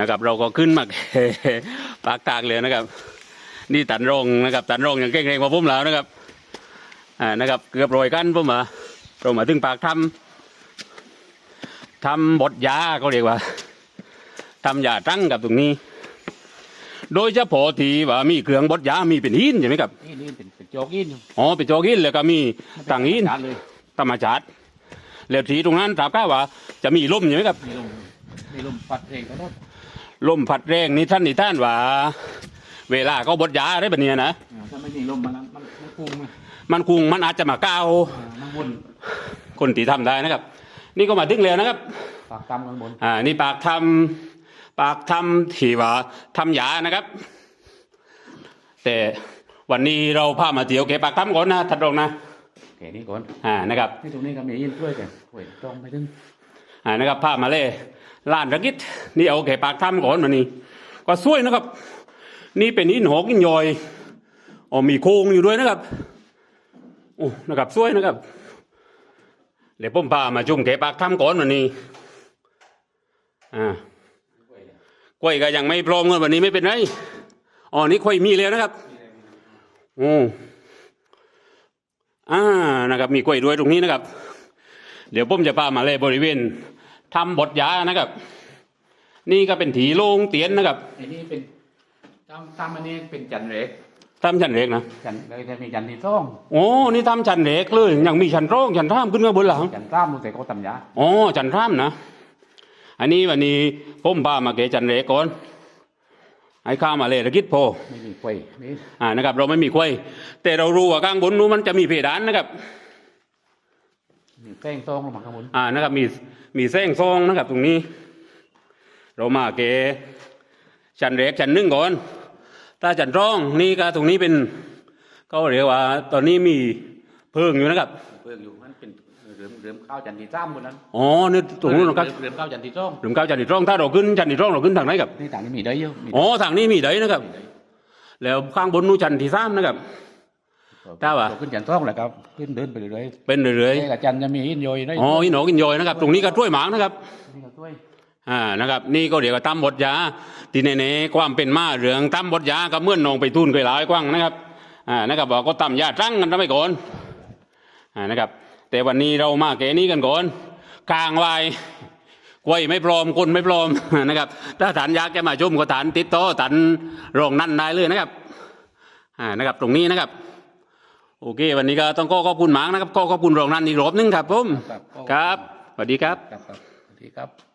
นะครับ เราก็ขึ้นมาปากทางเลยนะครับ นี่ตันรงนะครับ ตันรงยังเก่งเรงกว่าผมแล้วนะครับอ่านะครับ เกือบโรยกันผมมาเรามาถึงปากถ้ำทำบทยาเขาเรียกว่าทำยาตั้งกับตรงนี้ โดยเฉพาะที่ว่ามีเครื่องบดยามีเป็นหินใช่ไหมครับนี่นี่เป็นเป็นโจกินอยู่อ๋อเป็นโจกหินแล้วก็มีต่างหินจานเลยธรรมชาติแล้วทีตรงนั้นถามก้าว่า จะมีลมใช่ไหมครับ มีลมมีลมพัดเองก็ได้ลมพัดแรงนี่ท่านนี่ท่านว่า เวลาเขาบดยาอะไรแบบเนี้ยนะอ่าถ้าไม่มีลมมันมันมันพุ่งมามันคุงมันอาจจะมาก้าวอ่ามันวนคนที่ทำได้นะครับ นี่ก็มาดึงแล้วนะครับ ปากตำข้างบนอ่านี่ปากทำปากทำที่ว่าทำยานะครับ แต่วันนี้เราพามาเที่ยวเก็บปากทำก่อนนะทัดรองนะแค่นี้ก่อนอ่านะครับ นี่ตรงนี้ก็มียินช่วยกันช่วยตรงไปถึง อ่านะครับพามาเล่ล้านระกิดนี่เอาแค่ปากถ้ำก่อนมานี่ก็สวยนะครับ นี่เป็นหินหอกหินยอยอ๋อมีโครงอยู่ด้วยนะครับโอ้นะครับสวยนะครับเดี๋ยวผมพามาจุ่มแค่ปากถ้ำก่อนวันนี้ อ่ากล้วยก็ยังไม่พร้อมกันวันนี้ไม่เป็นไร อ๋อ นี่กล้วยมีแล้วนะครับโอ้อ่า นะครับ มีกล้วยด้วยตรงนี้นะครับ เดี๋ยวผมจะพามาเลยบริเวณ ทำบทยานะครับ นี่ก็เป็นถีโล่งเตียนนะครับไอ้นี่เป็นตำตำอันนี้เป็นจันเล็กทำชั้นเล็กนะจันเลยจะมีจันที่ต้องโอ้นี่ทำชั้นเล็กเลยยังมีชั้นร่องชั้นท่ามขึ้นมาบนหลังจันกล้ามลงแต่ก็ตำยาอ๋อชั้นท่ามนะอันนี้วันนี้ผมพามาเกะชั้นเล็กก่อนให้ข้ามาเลยตะกิดพอไม่มีกล้วยนี่อ่านะครับ เราไม่มีควยแต่เรารู้ว่าข้างบนนู้นมันจะมีเพดานนะครับมีแป้งซองลงมาข้างบนอ่านะครับมี มีแส้งซองนะครับตรงนี้ เรามาเกชั้นเล็กชั้นหนึ่งก่อน ถ้าชั้นร่องนี่ก็ตรงนี้เป็นก็เรียกว่า ตอนนี้มีเพิ่งอยู่นะครับเพิ่งอยู่มันเป็นเรือมเรือมข้าวจันที่จ้ามบนนั้นอ๋อนี่ตรงนู้นนะครับเรือมข้าวจันที่ต้องหลุมเก้าชั้นที่ร่องถ้าเราขึ้นชั้นที่ร่องเราขึ้นทางไหนครับนี่ต่างนี่มีได้เยอะมีอ๋อทางนี้มีไดนะครับ แล้วข้างบนนู้นชั้นที่สามนะครับ ได้ปะขึ้นจันต้องแหละครับขึ้นเดินไปเรื่อยเป็นเรื่อยๆนี่กับจันจะมีหินโยยได้ๆอ๋อหินหนอกินยอยนะครับ ตรงนี้ก็ถ้วยหมากนะครับนี่ก็ช่วยอ่านะครับ นี่ก็เรียกว่าตั้มบทยาที่ในๆความเป็นมาเรื่องตั้มบทยาก็เมื่อนนองไปทุนเคยหลายกว้างนะครับอ่านะครับบอกก็ตั้มยาตั้งกันทำไมก่อนอ่านะครับ แต่วันนี้เรามาแกนี้กันก่อนกลางวายกล้วยไม่พร้อมคนไม่พร้อมนะครับ ถ้าฐานยากแกมาชมก็ฐานติดต่อฐานรองนั่นได้เลยนะครับอ่านะครับ ตรงนี้นะครับ โอเค วันนี้ก็ต้องก็ขอบคุณหมากนะครับก็ขอบคุณรองนั่นอีกรอบนึงครับผมครับครับสวัสดีครับ ครับครับสวัสดีครับ